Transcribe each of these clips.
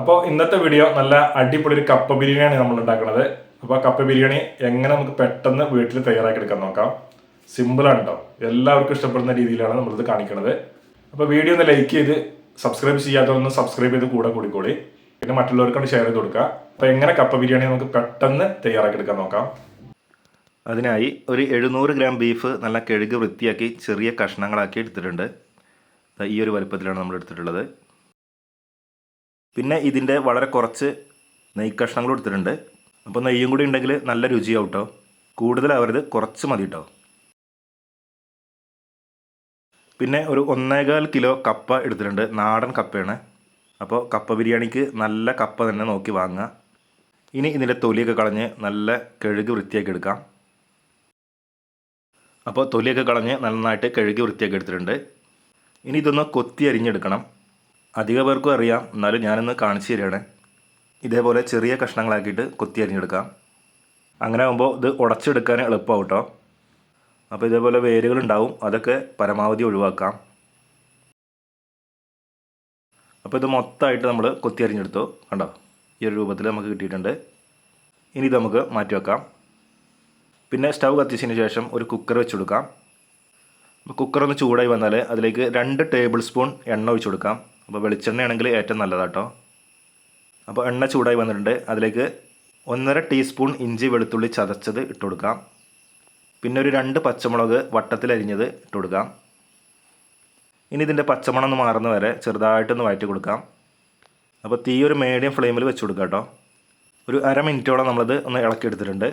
അപ്പോൾ ഇന്നത്തെ വീഡിയോ നല്ല അടിപൊളി ഒരു കപ്പ ബിരിയാണിയാണ് നമ്മൾ ഉണ്ടാക്കുന്നത്. അപ്പോൾ കപ്പ ബിരിയാണി എങ്ങനെ നമുക്ക് പെട്ടെന്ന് വീട്ടിൽ തയ്യാറാക്കി എടുക്കാൻ നോക്കാം സിമ്പിളാണ് കേട്ടോ എല്ലാവർക്കും ഇഷ്ടപ്പെടുന്ന രീതിയിലാണ് നമ്മളിത് കാണിക്കുന്നത് അപ്പോൾ വീഡിയോ ഒന്ന് ലൈക്ക് ചെയ്ത് സബ്സ്ക്രൈബ് ചെയ്യാത്തവരൊന്ന് സബ്സ്ക്രൈബ് ചെയ്ത് കൂടെ കൂടിക്കോളി. പിന്നെ മറ്റുള്ളവർക്കാണ് ഷെയർ ചെയ്ത് കൊടുക്കുക. അപ്പോൾ എങ്ങനെ കപ്പ ബിരിയാണി നമുക്ക് പെട്ടെന്ന് തയ്യാറാക്കി എടുക്കാൻ നോക്കാം. അതിനായി ഒരു എഴുന്നൂറ് ഗ്രാം ബീഫ് നല്ല കഴുകി വൃത്തിയാക്കി ചെറിയ കഷ്ണങ്ങളാക്കി എടുത്തിട്ടുണ്ട്. ഈ ഒരു വലുപ്പത്തിലാണ് നമ്മൾ എടുത്തിട്ടുള്ളത്. പിന്നെ ഇതിന്റെ വളരെ കുറച്ച് നെയ് കഷ്ണങ്ങൾ എടുത്തിട്ടുണ്ട്. അപ്പോൾ നെയ്യും കൂടി ഉണ്ടെങ്കിൽ നല്ല രുചിയാവും കേട്ടോ കൂടുതലാവരുത് കുറച്ച് മതി കേട്ടോ പിന്നെ ഒരു ഒന്നേകാൽ കിലോ കപ്പ എടുത്തിട്ടുണ്ട്. നാടൻ കപ്പയാണ്. അപ്പോൾ കപ്പ ബിരിയാണിക്ക് നല്ല കപ്പ തന്നെ നോക്കി വാങ്ങുക. ഇനി ഇതിന്റെ തൊലിയൊക്കെ കളഞ്ഞ് നല്ല കഴുകി വൃത്തിയാക്കി എടുക്കാം. അപ്പോൾ തൊലിയൊക്കെ കളഞ്ഞ് നന്നായിട്ട് കഴുകി വൃത്തിയാക്കി എടുത്തിട്ടുണ്ട്. ഇനി ഇതൊന്ന് കൊത്തി അരിഞ്ഞെടുക്കണം. അധിക പേർക്കും അറിയാം. എന്നാലും ഞാനൊന്ന് കാണിച്ചു തരികയാണ്. ഇതേപോലെ ചെറിയ കഷ്ണങ്ങളാക്കിയിട്ട് കൊത്തി അരിഞ്ഞെടുക്കാം. അങ്ങനെ ആകുമ്പോൾ ഇത് ഉടച്ചെടുക്കാൻ എളുപ്പമാവും കേട്ടോ അപ്പോൾ ഇതേപോലെ വേരുകളുണ്ടാവും. അതൊക്കെ പരമാവധി ഒഴിവാക്കാം. അപ്പോൾ ഇത് മൊത്തമായിട്ട് നമ്മൾ കൊത്തി അരിഞ്ഞെടുത്തു. കണ്ടോ? ഈ ഒരു രൂപത്തിൽ നമുക്ക് കിട്ടിയിട്ടുണ്ട്. ഇനി ഇത് നമുക്ക് മാറ്റി വെക്കാം. പിന്നെ സ്റ്റവ് കത്തിച്ചതിന് ശേഷം ഒരു കുക്കർ വെച്ച് കൊടുക്കാം കുക്കർ ഒന്ന് ചൂടായി വന്നാൽ അതിലേക്ക് രണ്ട് ടേബിൾ സ്പൂൺ എണ്ണ ഒഴിച്ച് കൊടുക്കാം അപ്പോൾ വെളിച്ചെണ്ണയാണെങ്കിൽ ഏറ്റവും നല്ലതാട്ടോ. അപ്പോൾ എണ്ണ ചൂടായി വന്നിട്ടുണ്ട്. അതിലേക്ക് ഒന്നര ടീസ്പൂൺ ഇഞ്ചി വെളുത്തുള്ളി ചതച്ചത് ഇട്ട് കൊടുക്കാം. പിന്നെ ഒരു രണ്ട് പച്ചമുളക് വട്ടത്തിൽ അരിഞ്ഞത് ഇട്ട് കൊടുക്കാം. ഇനി ഇതിന്റെ പച്ചമണം ഒന്ന് മാറുന്ന വരെ ചെറുതായിട്ടൊന്ന് വഴറ്റി കൊടുക്കാം. അപ്പോൾ തീ ഒരു മീഡിയം ഫ്ലെയിമിൽ വെച്ച് കൊടുക്കാം കേട്ടോ. ഒരു അര മിനിറ്റോളം നമ്മളത് ഒന്ന് ഇളക്കിയെടുത്തിട്ടുണ്ട്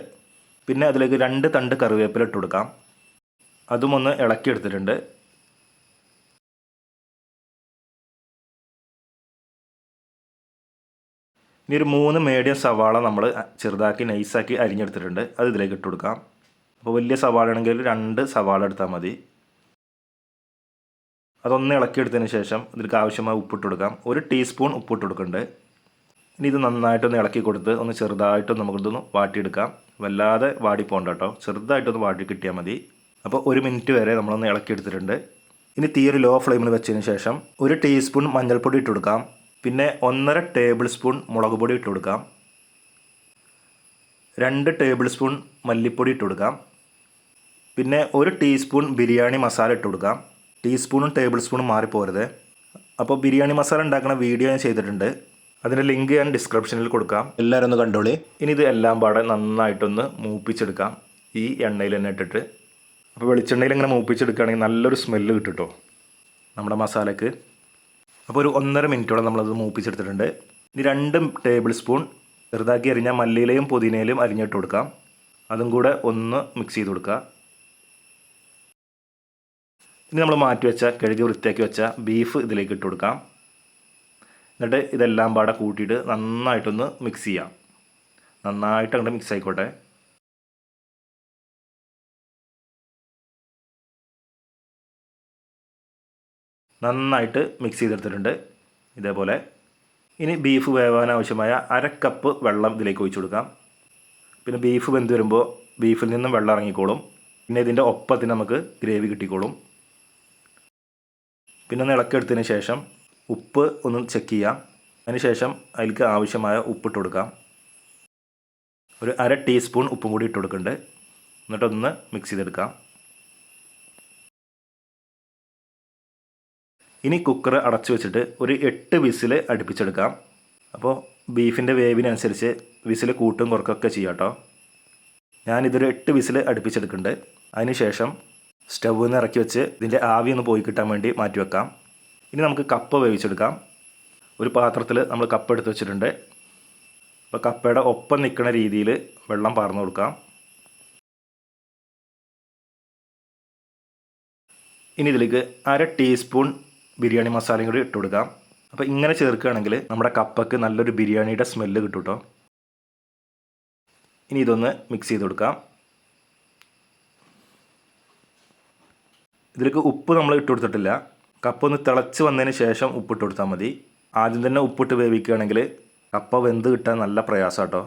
പിന്നെ അതിലേക്ക് രണ്ട് തണ്ട് കറിവേപ്പില ഇട്ട് കൊടുക്കാം. അതും ഒന്ന് ഇളക്കിയെടുത്തിട്ടുണ്ട് ഇനി ഒരു മൂന്ന് മീഡിയം സവാള നമ്മൾ ചെറുതാക്കി നൈസാക്കി അരിഞ്ഞെടുത്തിട്ടുണ്ട്. അത് ഇതിലേക്ക് ഇട്ട് കൊടുക്കാം. അപ്പോൾ വലിയ സവാള ആണെങ്കിൽ രണ്ട് സവാള എടുത്താൽ മതി. അതൊന്ന് ഇളക്കിയെടുത്തതിന് ശേഷം ഇതിലേക്ക് ആവശ്യമായ ഉപ്പിട്ട് കൊടുക്കാം. ഒരു ടീസ്പൂൺ ഉപ്പിട്ട് കൊടുക്കുന്നുണ്ട് ഇനി ഇത് നന്നായിട്ടൊന്ന് ഇളക്കി കൊടുത്ത് ഒന്ന് ചെറുതായിട്ടൊന്ന് നമുക്കിതൊന്ന് വാട്ടിയെടുക്കാം. വല്ലാതെ വാടി പോകണ്ട കേട്ടോ. ചെറുതായിട്ടൊന്ന് വാട്ടി കിട്ടിയാൽ മതി. അപ്പോൾ ഒരു മിനിറ്റ് വരെ നമ്മളൊന്ന് ഇളക്കിയെടുത്തിട്ടുണ്ട്. ഇനി തീ ഒരു ലോ ഫ്ലെയിമിൽ വെച്ചതിന് ശേഷം ഒരു ടീസ്പൂൺ മഞ്ഞൾപ്പൊടി ഇട്ട് കൊടുക്കാം. പിന്നെ ഒന്നര ടേബിൾ സ്പൂൺ മുളക് പൊടി ഇട്ട് കൊടുക്കാം. രണ്ട് ടേബിൾ സ്പൂൺ മല്ലിപ്പൊടി ഇട്ട് കൊടുക്കാം. പിന്നെ ഒരു ടീസ്പൂൺ ബിരിയാണി മസാല ഇട്ട് കൊടുക്കാം. ടീസ്പൂണും ടേബിൾ സ്പൂണും മാറിപ്പോരുത് അപ്പോൾ ബിരിയാണി മസാല ഉണ്ടാക്കുന്ന വീഡിയോ ഞാൻ ചെയ്തിട്ടുണ്ട്. അതിന്റെ ലിങ്ക് ഞാൻ ഡിസ്ക്രിപ്ഷനിൽ കൊടുക്കാം. എല്ലാവരും ഒന്ന് കണ്ടോളി. ഇനി ഇത് എല്ലാം പാടെ നന്നായിട്ടൊന്ന് മൂപ്പിച്ചെടുക്കാം. ഈ എണ്ണയിൽ തന്നെ ഇട്ടിട്ട്. അപ്പോൾ വെളിച്ചെണ്ണയിൽ ഇങ്ങനെ മൂപ്പിച്ചെടുക്കുകയാണെങ്കിൽ നല്ലൊരു സ്മെല്ല് കിട്ടും കേട്ടോ നമ്മുടെ മസാലയ്ക്ക് അപ്പോൾ ഒരു ഒന്നര മിനിറ്റോളം നമ്മളത് മൂപ്പിച്ചെടുത്തിട്ടുണ്ട്. ഇനി രണ്ട് ടേബിൾ സ്പൂൺ ചെറുതാക്കി അരിഞ്ഞ മല്ലിയിലയും പുതിനയിലും അരിഞ്ഞിട്ട് കൊടുക്കാം. അതും കൂടെ ഒന്ന് മിക്സ് ചെയ്ത് കൊടുക്കുക. ഇനി നമ്മൾ മാറ്റി വെച്ച കഴുകി വൃത്തിയാക്കി വെച്ച ബീഫ് ഇതിലേക്ക് ഇട്ട് കൊടുക്കാം. എന്നിട്ട് ഇതെല്ലാം പാടെ കൂട്ടിയിട്ട് നന്നായിട്ടൊന്ന് മിക്സ് ചെയ്യാം. നന്നായിട്ട് അങ്ങോട്ട് മിക്സ് ആയിക്കോട്ടെ. നന്നായിട്ട് മിക്സ് ചെയ്തെടുത്തിട്ടുണ്ട്. ഇതേപോലെ. ഇനി ബീഫ് വേവാൻ ആവശ്യമായ അര കപ്പ് വെള്ളം ഇതിലേക്ക് ഒഴിച്ചു കൊടുക്കാം. പിന്നെ ബീഫ് വെന്ത് വരുമ്പോൾ ബീഫിൽ നിന്നും വെള്ളം ഇറങ്ങിക്കോളും. പിന്നെ ഇതിന്റെ ഒപ്പത്തിന് നമുക്ക് ഗ്രേവി കിട്ടിക്കോളും. പിന്നെ ഒന്ന് ഇളക്കിയെടുത്തതിന് ശേഷം ഉപ്പ് ഒന്ന് ചെക്ക് ചെയ്യാം. അതിനുശേഷം അതിൽക്ക് ആവശ്യമായ ഉപ്പിട്ട് കൊടുക്കാം. ഒരു അര ടീസ്പൂൺ ഉപ്പും കൂടി ഇട്ട് കൊടുക്കുന്നുണ്ട്. എന്നിട്ടൊന്ന് മിക്സ് ചെയ്തെടുക്കാം. ഇനി കുക്കർ അടച്ചു വെച്ചിട്ട് ഒരു എട്ട് വിസിൽ അടുപ്പിച്ചെടുക്കാം. അപ്പോൾ ബീഫിന്റെ വേവിനനുസരിച്ച് വിസിൽ കൂട്ടും കുറക്കൊക്കെ ചെയ്യാം കേട്ടോ ഞാനിതൊരു എട്ട് വിസിൽ അടുപ്പിച്ചെടുക്കുന്നുണ്ട്. അതിനുശേഷം സ്റ്റൗവിൽ നിന്ന് ഇറക്കി വെച്ച് ഇതിന്റെ ആവി ഒന്ന് പോയി കിട്ടാൻ വേണ്ടി മാറ്റി വെക്കാം. ഇനി നമുക്ക് കപ്പ വേവിച്ചെടുക്കാം. ഒരു പാത്രത്തിൽ നമ്മൾ കപ്പ എടുത്ത് വെച്ചിട്ടുണ്ട്. അപ്പോൾ കപ്പയുടെ ഒപ്പം നിൽക്കുന്ന രീതിയിൽ വെള്ളം പാർന്നു കൊടുക്കാം. ഇനി ഇതിലേക്ക് അര ടീസ്പൂൺ ബിരിയാണി മസാലയും കൂടി ഇട്ട് കൊടുക്കാം. അപ്പോൾ ഇങ്ങനെ ചേർക്കുകയാണെങ്കിൽ നമ്മുടെ കപ്പയ്ക്ക് നല്ലൊരു ബിരിയാണിയുടെ സ്മെല്ല് കിട്ടും കേട്ടോ ഇനി ഇതൊന്ന് മിക്സ് ചെയ്ത് കൊടുക്കാം. ഇതിലേക്ക് ഉപ്പ് നമ്മൾ ഇട്ട് കൊടുത്തിട്ടില്ല. കപ്പ ഒന്ന് തിളച്ച് വന്നതിന് ശേഷം ഉപ്പിട്ട് കൊടുത്താൽ മതി. ആദ്യം തന്നെ ഉപ്പിട്ട് വേവിക്കുകയാണെങ്കിൽ കപ്പ വെന്ത് കിട്ടാൻ നല്ല പ്രയാസം കേട്ടോ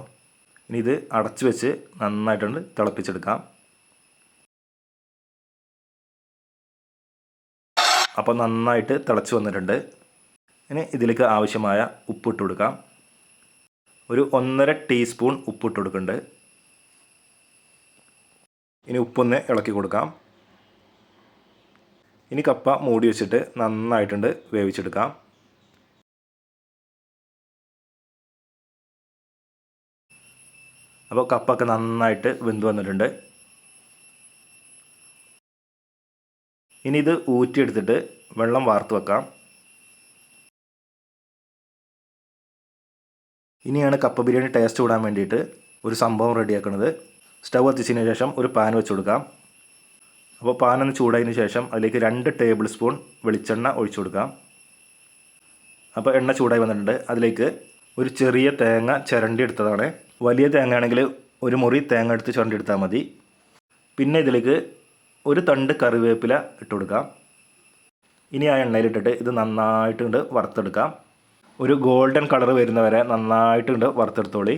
ഇനി ഇത് അടച്ചു വെച്ച് നന്നായിട്ടുണ്ട് തിളപ്പിച്ചെടുക്കാം. അപ്പോൾ നന്നായിട്ട് തിളച്ച് വന്നിട്ടുണ്ട്. ഇനി ഇതിലേക്ക് ആവശ്യമായ ഉപ്പിട്ട് കൊടുക്കാം. ഒരു ഒന്നര ടീസ്പൂൺ ഉപ്പിട്ട് കൊടുക്കുന്നുണ്ട്. ഇനി ഉപ്പൊന്ന് ഇളക്കി കൊടുക്കാം. ഇനി കപ്പ മൂടി വെച്ചിട്ട് നന്നായിട്ടുണ്ട് വേവിച്ചെടുക്കാം. അപ്പോൾ കപ്പൊക്കെ നന്നായിട്ട് വെന്ത് വന്നിട്ടുണ്ട്. ഇനി ഇത് ഊറ്റിയെടുത്തിട്ട് വെള്ളം വാർത്ത് വെക്കാം. ഇനിയാണ് കപ്പ ബിരിയാണി ടേസ്റ്റ് കൂടാൻ വേണ്ടിയിട്ട് ഒരു സംഭവം റെഡിയാക്കുന്നത് സ്റ്റവ് കത്തിച്ചതിന് ശേഷം ഒരു പാൻ വെച്ച് കൊടുക്കാം. അപ്പോൾ പാൻ ഒന്ന് ചൂടായതിന് ശേഷം അതിലേക്ക് രണ്ട് ടേബിൾ സ്പൂൺ വെളിച്ചെണ്ണ ഒഴിച്ചു കൊടുക്കാം. അപ്പോൾ എണ്ണ ചൂടായി വന്നിട്ടുണ്ട്. അതിലേക്ക് ഒരു ചെറിയ തേങ്ങ ചിരണ്ടി എടുത്തതാണ്. വലിയ തേങ്ങ ആണെങ്കിൽ ഒരു മുറി തേങ്ങ എടുത്ത് ചിരണ്ടി എടുത്താൽ മതി. പിന്നെ ഇതിലേക്ക് ഒരു തണ്ട് കറിവേപ്പില ഇട്ട് കൊടുക്കാം ഇനി ആ എണ്ണയിലിട്ടിട്ട് ഇത് നന്നായിട്ട് നന്നായിട്ടുണ്ട് വറുത്തെടുക്കാം. ഒരു ഗോൾഡൻ കളർ വരുന്നവരെ നന്നായിട്ടുണ്ട് വറുത്തെടുത്തോളി.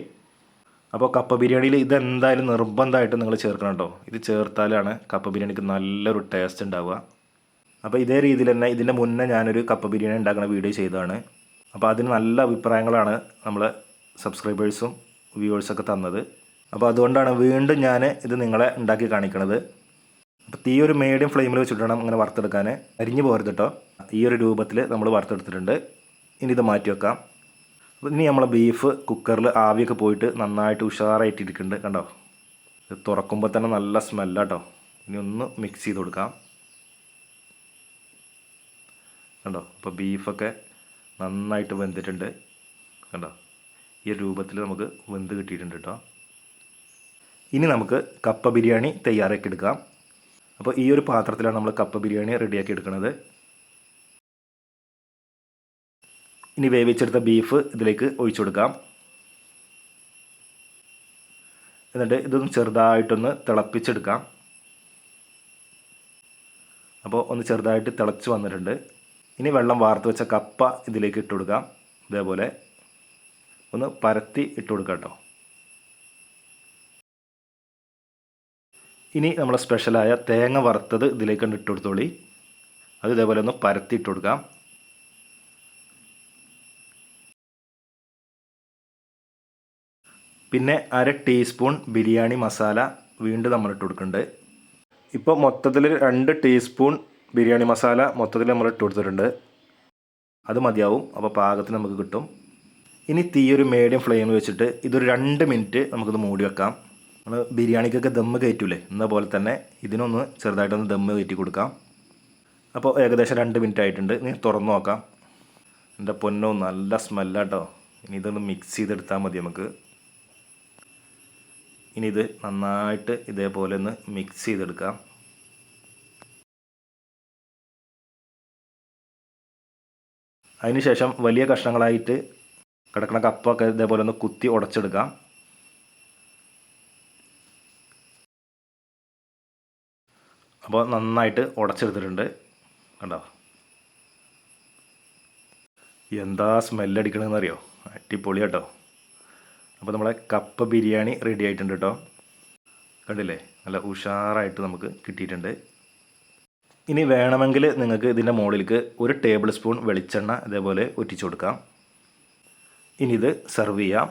അപ്പോൾ കപ്പ ബിരിയാണിയിൽ ഇതെന്തായാലും നിർബന്ധമായിട്ട് നിങ്ങൾ ചേർക്കണം കേട്ടോ. ഇത് ചേർത്താലാണ് കപ്പ ബിരിയാണിക്ക് നല്ലൊരു ടേസ്റ്റ് ഉണ്ടാവുക. അപ്പോൾ ഇതേ രീതിയിൽ തന്നെ ഇതിന്റെ മുന്നേ ഞാനൊരു കപ്പ ബിരിയാണി ഉണ്ടാക്കുന്ന വീഡിയോ ചെയ്തതാണ്. അപ്പോൾ അതിന് നല്ല അഭിപ്രായങ്ങളാണ് നമ്മൾ സബ്സ്ക്രൈബേഴ്സും വ്യൂവേഴ്സൊക്കെ തന്നത്. അപ്പോൾ അതുകൊണ്ടാണ് വീണ്ടും ഞാൻ ഇത് നിങ്ങളെ ഉണ്ടാക്കി കാണിക്കണത്. അപ്പോൾ തീ ഒരു മീഡിയം ഫ്ലെയിമിൽ വെച്ചിട്ട് വേണം ഇങ്ങനെ വറുത്തെടുക്കാൻ അരിഞ്ഞു പോകരുത് കേട്ടോ ഈ ഒരു രൂപത്തിൽ നമ്മൾ വറുത്തെടുത്തിട്ടുണ്ട്. ഇനി ഇത് മാറ്റി വെക്കാം. അപ്പോൾ ഇനി നമ്മളെ ബീഫ് കുക്കറിൽ ആവിയൊക്കെ പോയിട്ട് നന്നായിട്ട് ഉഷാറായിട്ട് ഇരിക്കുന്നുണ്ട് കണ്ടോ? ഇത് തുറക്കുമ്പോൾ തന്നെ നല്ല സ്മെല്ലാട്ടോ ഇനി ഒന്ന് മിക്സ് ചെയ്ത് കൊടുക്കാം. കണ്ടോ? അപ്പോൾ ബീഫൊക്കെ നന്നായിട്ട് വെന്തിട്ടുണ്ട്. കണ്ടോ? ഈ രൂപത്തിൽ നമുക്ക് വെന്ത് കിട്ടിയിട്ടുണ്ട് കേട്ടോ ഇനി നമുക്ക് കപ്പ ബിരിയാണി തയ്യാറാക്കി എടുക്കാം അപ്പോൾ ഈ ഒരു പാത്രത്തിലാണ് നമ്മൾ കപ്പ ബിരിയാണി റെഡിയാക്കി എടുക്കുന്നത്. ഇനി വേവിച്ചെടുത്ത ബീഫ് ഇതിലേക്ക് ഒഴിച്ചു കൊടുക്കാം. എന്നിട്ട് ഇതൊന്ന് ചെറുതായിട്ടൊന്ന് തിളപ്പിച്ചെടുക്കാം. അപ്പോൾ ഒന്ന് ചെറുതായിട്ട് തിളച്ച് വന്നിട്ടുണ്ട്. ഇനി വെള്ളം വാർത്ത് വെച്ച കപ്പ ഇതിലേക്ക് ഇട്ട് കൊടുക്കാം. ഇതേപോലെ ഒന്ന് പരത്തി ഇട്ട് കൊടുക്കാം കേട്ടോ. ഇനി നമ്മളെ സ്പെഷ്യലായ തേങ്ങ വറുത്തത് ഇതിലേക്ക് ഇട്ട് കൊടുത്തോളി അത് ഇതേപോലെ ഒന്ന് പരത്തി ഇട്ട് കൊടുക്കാം. പിന്നെ അര ടീസ്പൂൺ ബിരിയാണി മസാല വീണ്ടും നമ്മൾ ഇട്ട് കൊടുക്കുന്നുണ്ട്. ഇപ്പോൾ മൊത്തത്തിൽ രണ്ട് ടീസ്പൂൺ ബിരിയാണി മസാല മൊത്തത്തിൽ നമ്മൾ ഇട്ട് കൊടുത്തിട്ടുണ്ട്. അത് മതിയാവും. അപ്പോൾ പാകത്തിന് നമുക്ക് കിട്ടും. ഇനി തീയൊരു മീഡിയം ഫ്ലെയിമിൽ വെച്ചിട്ട് ഇതൊരു രണ്ട് മിനിറ്റ് നമുക്കിത് മൂടി വെക്കാം. നമ്മൾ ബിരിയാണിക്കൊക്കെ ദമ്മ് കയറ്റൂലേ? എന്ന പോലെ തന്നെ ഇതിനൊന്ന് ചെറുതായിട്ടൊന്ന് ദമ്മ് കയറ്റി കൊടുക്കാം. അപ്പോൾ ഏകദേശം രണ്ട് മിനിറ്റ് ആയിട്ടുണ്ട്. ഇനി തുറന്നു നോക്കാം. എന്റെ പൊന്നോ നല്ല സ്മെല്ലാട്ടോ. ഇനി ഇതൊന്ന് മിക്സ് ചെയ്തെടുത്താൽ മതി നമുക്ക്. ഇനി ഇത് നന്നായിട്ട് ഇതേപോലെ ഒന്ന് മിക്സ് ചെയ്തെടുക്കാം. അതിനുശേഷം വലിയ കഷ്ണങ്ങളായിട്ട് കിടക്കണ കപ്പൊക്കെ ഇതേപോലെ ഒന്ന് കുത്തി ഉടച്ചെടുക്കാം. അപ്പോൾ നന്നായിട്ട് ഉടച്ചെടുത്തിട്ടുണ്ട്. കണ്ടോ? എന്താ സ്മെല്ലടിക്കണമെന്ന് അറിയോ? അടിപൊളി കേട്ടോ. അപ്പോൾ നമ്മളെ കപ്പ ബിരിയാണി റെഡി ആയിട്ടുണ്ട് കേട്ടോ. കണ്ടില്ലേ? നല്ല ഉഷാറായിട്ട് നമുക്ക് കിട്ടിയിട്ടുണ്ട്. ഇനി വേണമെങ്കിൽ നിങ്ങൾക്ക് ഇതിന്റെ മുകളിലേക്ക് ഒരു ടേബിൾ സ്പൂൺ വെളിച്ചെണ്ണ ഇതേപോലെ ഒറ്റിച്ചു കൊടുക്കാം. ഇനി ഇത് സെർവ് ചെയ്യാം.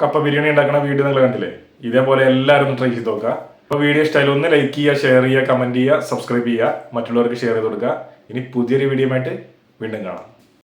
കപ്പ ബിരിയാണി ഉണ്ടാക്കുന്ന വീഡിയോ നിങ്ങൾ കണ്ടില്ലേ? ഇതേപോലെ എല്ലാവരും ട്രൈ ചെയ്ത് നോക്കുക. അപ്പോൾ വീഡിയോ ഇഷ്ടമായാലും ഒന്ന് ലൈക്ക് ചെയ്യുക ഷെയർ ചെയ്യുക കമന്റ് ചെയ്യുക സബ്സ്ക്രൈബ് ചെയ്യുക മറ്റുള്ളവർക്ക് ഷെയർ ചെയ്ത് കൊടുക്കുക. ഇനി പുതിയൊരു വീഡിയോ ആയിട്ട് വീണ്ടും കാണാം.